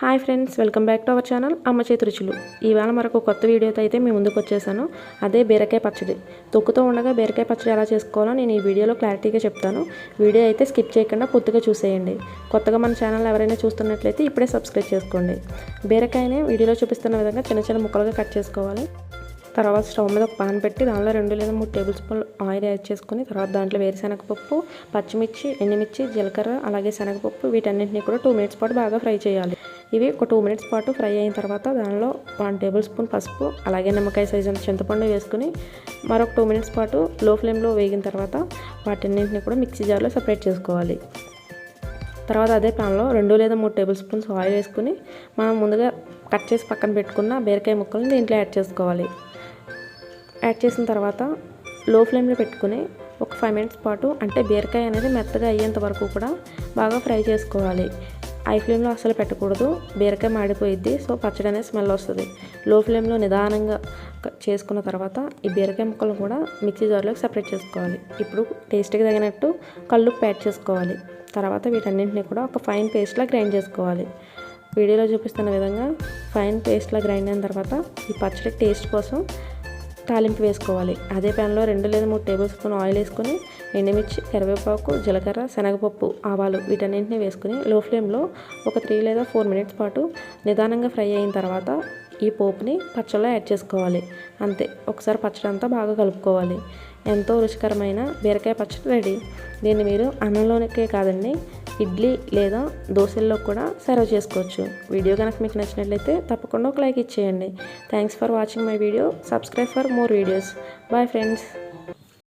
Hi friends welcome back to our channel అమ్మ చేతి రుచులు. ఇవాళ మరొక కొత్త వీడియోతో అయితే మీ ముందుకు వచ్చేసాను. అదే బీరకాయ పచ్చడి. తొక్కుతూ ఉండగా బీరకాయ పచ్చడి ఎలా చేసుకోవాలో నేను ఈ వీడియోలో క్లారిటీగా చెప్తాను. వీడియో అయితే స్కిప్ చేయకుండా పూర్తిగా చూసేయండి. కొత్తగా మన ఛానల్ ఎవరైనా చూస్తున్నట్లయితే ఇప్పుడే సబ్స్క్రైబ్ చేసుకోండి. బీరకాయని వీడియోలో చూపిస్తున్న విధంగా చిన్న చిన్న ముక్కలుగా కట్ చేసుకోవాలి. తర్వాత స్టవ్ మీద ఒక పాన్ పెట్టి దానిలో రెండు లేదా మూడు టేబుల్ స్పూన్ ఆయిల్ యాడ్ చేసుకుని తర్వాత దాంట్లో వేరుశనగపప్పు పచ్చిమిర్చి ఎండుమిర్చి జీలకర్ర అలాగే శనగపప్పు వీటన్నింటినీ కూడా టూ మినిట్స్ పాటు బాగా ఫ్రై చేయాలి. ఇవి ఒక టూ మినిట్స్ పాటు ఫ్రై అయిన తర్వాత దానిలో వన్ టేబుల్ స్పూన్ పసుపు అలాగే నిమ్మకాయ సైజు అంత చింతపండు వేసుకుని మరొక టూ మినిట్స్ పాటు లో ఫ్లేమ్లో వేగిన తర్వాత వాటిన్నింటిని కూడా మిక్సీ జార్లో సపరేట్ చేసుకోవాలి. తర్వాత అదే ప్యాన్లో రెండు లేదా మూడు టేబుల్ స్పూన్స్ ఆయిల్ వేసుకుని మనం ముందుగా కట్ చేసి పక్కన పెట్టుకున్న బీరకాయ ముక్కలను దీంట్లో యాడ్ చేసుకోవాలి. యాడ్ చేసిన తర్వాత లో ఫ్లేమ్లో పెట్టుకుని ఒక ఫైవ్ మినిట్స్ పాటు అంటే బీరకాయ అనేది మెత్తగా అయ్యేంత వరకు కూడా బాగా ఫ్రై చేసుకోవాలి. హై ఫ్లేమ్లో అసలు పెట్టకూడదు. బీరకాయ మాడిపోయిద్ది సో పచ్చడి అనేది స్మెల్ వస్తుంది. లో ఫ్లేమ్లో నిదానంగా చేసుకున్న తర్వాత ఈ బీరకాయ ముక్కలను కూడా మిక్సీ జార్లోకి సపరేట్ చేసుకోవాలి. ఇప్పుడు టేస్ట్కి తగినట్టు కళ్ళు యాడ్ చేసుకోవాలి. తర్వాత వీటన్నింటినీ కూడా ఒక ఫైన్ పేస్ట్లా గ్రైండ్ చేసుకోవాలి. వీడియోలో చూపిస్తున్న విధంగా ఫైన్ పేస్ట్లా గ్రైండ్ అయిన తర్వాత ఈ పచ్చడి టేస్ట్ కోసం తాలింపు వేసుకోవాలి. అదే ప్యాన్లో రెండు లేదా మూడు టేబుల్ స్పూన్ ఆయిల్ వేసుకొని ఎండుమిర్చి కరివేపాకు జీలకర్ర శనగపప్పు ఆవాలు వీటన్నింటినీ వేసుకుని లో ఫ్లేమ్లో ఒక త్రీ లేదా ఫోర్ మినిట్స్ పాటు నిదానంగా ఫ్రై అయిన తర్వాత ఈ పోపుని పచ్చళ్ళలో యాడ్ చేసుకోవాలి. అంతే ఒకసారి పచ్చడి అంతా బాగా కలుపుకోవాలి. ఎంతో రుచికరమైన బీరకాయ పచ్చడి రెడీ. దీన్ని మీరు అన్నంలోనికే కాదండి ఇడ్లీ లేదా దోశల్లో కూడా సర్వ్ చేసుకోవచ్చు. వీడియో కనుక మీకు నచ్చినట్లయితే తప్పకుండా ఒక లైక్ ఇచ్చేయండి. Thanks for watching my video subscribe for more videos bye friends